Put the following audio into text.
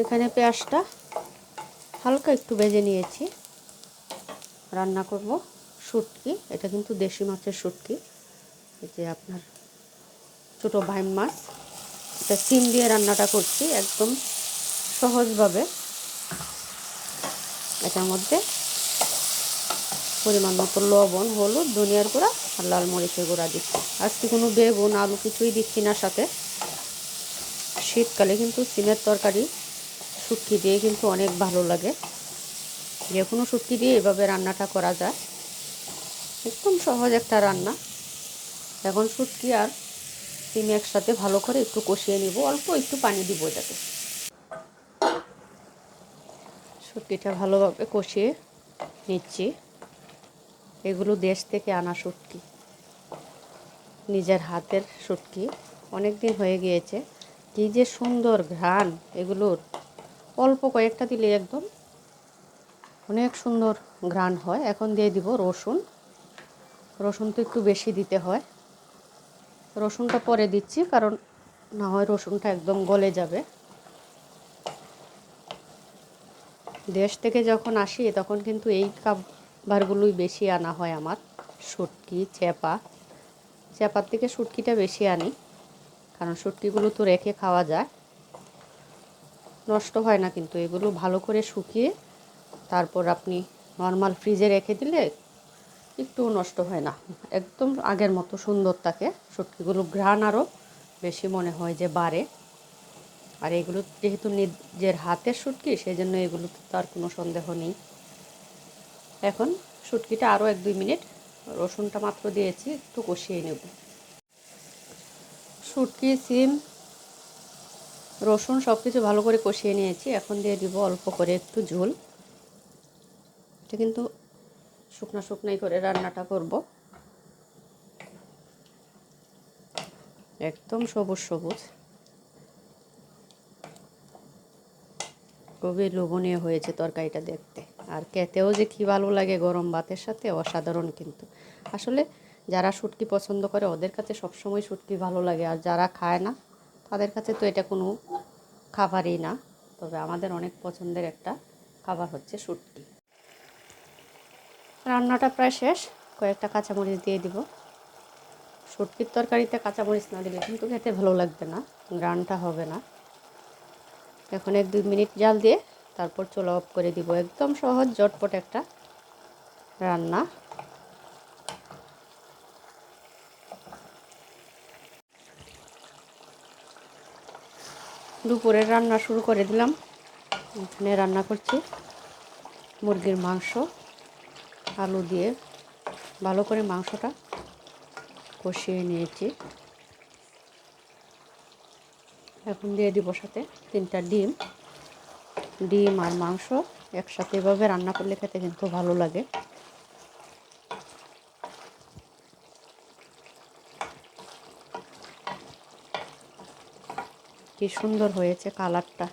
এখানে পেঁয়াজটা হালকা একটু ভেজে নিয়েছি। রান্না করব শুটকি, এটা কিন্তু দেশি মাছের শুটকি। যে আপনার ছোটো ভাইম মাছ, এটা সিম দিয়ে রান্নাটা করছি একদম সহজভাবে। এটার মধ্যে পরিমাণ মতো লবণ, হলুদ, ধনিয়ার গুঁড়া আর লাল মরিচের গুঁড়া দিচ্ছি। আজকে কোনো বেগুন, আলু কিছুই দিচ্ছি না সাথে। শীতকালে কিন্তু সিমের তরকারি শুটকি দিয়ে কিন্তু অনেক ভালো লাগে। যে কোনো শুটকি দিয়ে এভাবে রান্নাটা করা যায়। একদম সহজ একটা রান্না। এখন শুটকি আর সিম একসাথে ভালো করে একটু কষিয়ে নিব। অল্প একটু পানি দিব এটাতে। শুটকিটা ভালোভাবে কষিয়ে নিচ্ছি। এগুলো দেশ থেকে আনা শুটকি। নিজের হাতের শুটকি। অনেক দিন হয়ে গিয়েছে। কী যে সুন্দর ঘ্রাণ এগুলোর। অল্প কয়েকটা দিলে একদম অনেক সুন্দর ঘ্রাণ হয়। এখন দিয়ে দিব রসুন। রসুন তো একটু বেশি দিতে হয়। রসুনটা পরে দিচ্ছি, কারণ না হয় রসুনটা একদম গলে যাবে। দেশ থেকে যখন আসি, তখন কিন্তু এই খাবারগুলোই বেশি আনা হয় আমার। শুটকি চেপা চেপার থেকে শুটকিটা বেশি আনি, কারণ শুটকিগুলো তো রেখে খাওয়া যায়। নষ্ট হয় না কিন্তু এগুলো ভালো করে শুকিয়ে তারপর আপনি নর্মাল ফ্রিজে রেখে দিলে একটু নষ্ট হয় না। একদম আগের মতো সুন্দর থাকে। শুটকিগুলো ঘ্রাণ আরও বেশি মনে হয় যে বাড়ে। আর এগুলো যেহেতু নিজের হাতের শুটকি সেই জন্য এগুলোতে তো আর কোনো সন্দেহ নেই। এখন শুটকিটা আরও এক দুই মিনিট রসুনটা মাত্র দিয়েছি, একটু কষিয়ে নেব। শুটকি, সিম রসুন সব কিছু ভালো করে কষিয়ে নিয়েছি। এখন দিয়ে দিব অল্প করে একটু ঝোল। এটা কিন্তু শুকনো শুকনাই করে রান্নাটা করব। একদম সবুজ সবুজ। খুবই লোভনীয় হয়েছে তরকারিটা দেখতে। আর খেতেও যে কী ভালো লাগে গরম ভাতের সাথে, অসাধারণ কিন্তু। আসলে যারা শুটকি পছন্দ করে, ওদের কাছে সবসময় শুটকি ভালো লাগে। আর যারা খায় না, তাদের কাছে তো এটা কোনো খাবারই না, তবে আমাদের অনেক পছন্দের একটা খাবার হচ্ছে শুটকি। রান্নাটা প্রায় শেষ, কয়েকটা কাঁচামরিচ দিয়ে দিব। শুটকির তরকারিতে কাঁচামরিচ না দিলে কিন্তু খেতে ভালো লাগবে না গ্রানটা হবে না। এখন এক দুই মিনিট জাল দিয়ে তারপর চুলা অফ করে দিব। একদম সহজ জটপট একটা রান্না। দুপুরের রান্না শুরু করে দিলাম। এখানে রান্না করছি মুরগির মাংস, আলু দিয়ে ভালো করে মাংসটা কষিয়ে নিয়েছি। এখন দিয়ে দিব সাথে তিনটা ডিম। ডিম আর মাংস একসাথে এভাবে রান্না করলে খেতে কিন্তু ভালো লাগে। কি সুন্দর হয়েছে কালারটা